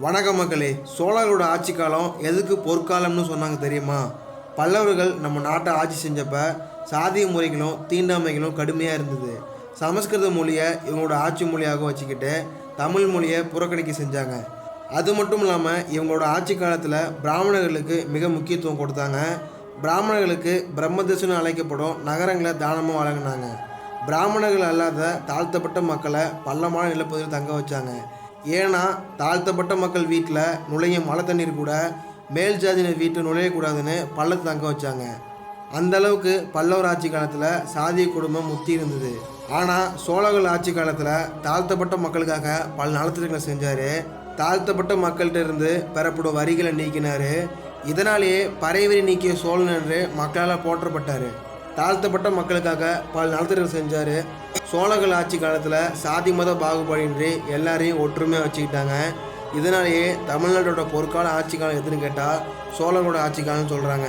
வணக்க மக்களே சோழர்களோட ஆட்சி காலம் எதுக்கு பொற்காலம்னு சொன்னாங்க தெரியுமா? பல்லவர்கள் நம்ம நாட்டை ஆட்சி செஞ்சப்ப சாதிய முறைகளும் தீண்டாமைகளும் கடுமையாக இருந்தது. சமஸ்கிருத மொழியை இவங்களோட ஆட்சி மொழியாக வச்சுக்கிட்டு தமிழ் மொழியை புறக்கணிக்க செஞ்சாங்க. அது மட்டும் இல்லாமல் இவங்களோட ஆட்சி காலத்தில் பிராமணர்களுக்கு மிக முக்கியத்துவம் கொடுத்தாங்க. பிராமணர்களுக்கு பிரம்மதேசம்னு அழைக்கப்படும் நகரங்களை தானமாக வழங்கினாங்க. பிராமணர்கள் அல்லாத தாழ்த்தப்பட்ட மக்களை பள்ளமான நிலப்பகுதியில் தங்க வச்சாங்க. ஏன்னா தாழ்த்தப்பட்ட மக்கள் வீட்டில் நுழையும் மழை தண்ணீர் கூட மேல் ஜாதியினர் வீட்டு நுழையக்கூடாதுன்னு பள்ளத்தை தங்க வச்சாங்க. அந்த அளவுக்கு பல்லவர் ஆட்சி காலத்தில் சாதிய குடும்பம் முத்தி இருந்தது. ஆனால் சோழர்கள் ஆட்சி காலத்தில் தாழ்த்தப்பட்ட மக்களுக்காக பல நலத்திட்டங்களை செஞ்சார். தாழ்த்தப்பட்ட மக்கள்கிட்ட இருந்து பெறப்படும் வரிகளை நீக்கினார். இதனாலேயே பறைவரி நீக்கிய சோழன் என்று மக்களால் போற்றப்பட்டார். தாழ்த்தப்பட்ட மக்களுக்காக பல நலத்திட்டங்கள் செஞ்சார். சோழர்கள் ஆட்சி காலத்தில் சாதி மத பாகுபாடின்றி எல்லாரையும் ஒற்றுமையாக வச்சுக்கிட்டாங்க. இதனாலேயே தமிழ்நாட்டோட பொற்கால ஆட்சி காலம் எதுன்னு கேட்டால் சோழர்களோட ஆட்சி காலம்னு சொல்கிறாங்க